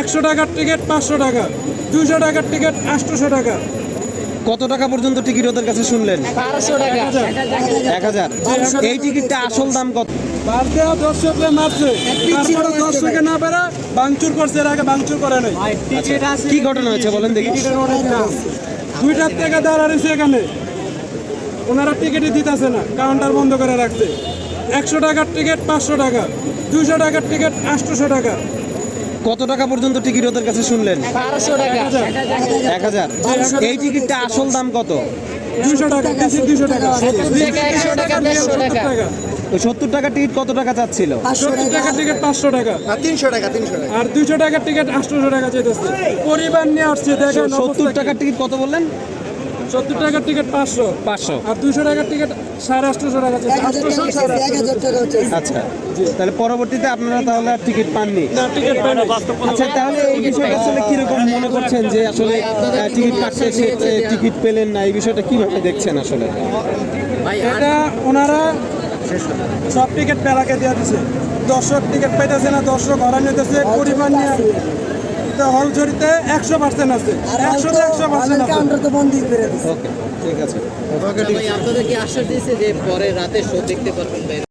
একশো টাকার টিকিট পাঁচশো টাকা দুইশো টাকার টিকিট আটশোশো টাকা। কত টাকা পর্যন্ত টিকিট ওদের কাছে শুনলেন? বারোশো টাকা। এক হাজার। এই টিকিটটা আসল দাম কত? দেওয়া দর্শকরা মারছে। তারপরে দর্শকে। না বেড়া বাংচুর করছে এর আগে বাংচুর করে নাই। কি ঘটনা হয়েছে বলেন দেখি। দুইটার থেকে দাঁড়াইছে এখানে। ওনারা টিকিটই দিতেছে না কাউন্টার বন্ধ করে রাখছে। একশো টাকার টিকিট পাঁচশো টাকা দুইশো টাকার টিকিট আটশোশো টাকা। কত টাকা পর্যন্ত টিকিট ওদের কাছে শুনলেন? এক হাজার। এই টিকিটটা আসল দাম কত? সত্তর টাকা টিকিট কত টাকা চাচ্ছিল? সত্তর টাকার টিকিট পাঁচশো টাকা। তিনশো টাকা তিনশো টাকা। আর দুইশো টাকার টিকিট আটশোশো টাকা চাইতেছে। পরিবার নিয়ে আসছে দেখেন সত্তর টাকার টিকিট কত বললেন? সত্তর টাকার টিকিট পাঁচশো। পাঁচশো। আর দুইশো টাকার টিকিট সাড়ে আটশোশো টাকা আচ্ছা তাহলে পরবর্তীতে আপনারা তাহলে আর টিকিট পাননি? না টিকিট আচ্ছা তাহলে এই বিষয়টা আসলে কীরকম মনে করছেন যে আসলে টিকিট কাটতে এসে টিকিট পেলেন না এই বিষয়টা কীভাবে দেখছেন আসলে? এটা ওনারা সব টিকিট পেলাকে দিয়ে দিছে। দর্শক টিকিট পাইতেছে না দর্শক হরা নিতেছে পরিবার নিয়ে তো হল জড়িতে একশো পার্সেন্ট আছে। একশোতে একশো পার্সেন্ট আছে। ওকে ঠিক আছে। আপনাদের কি আশ্বাস দিয়েছে যে পরে রাতে শো দেখতে পারবেন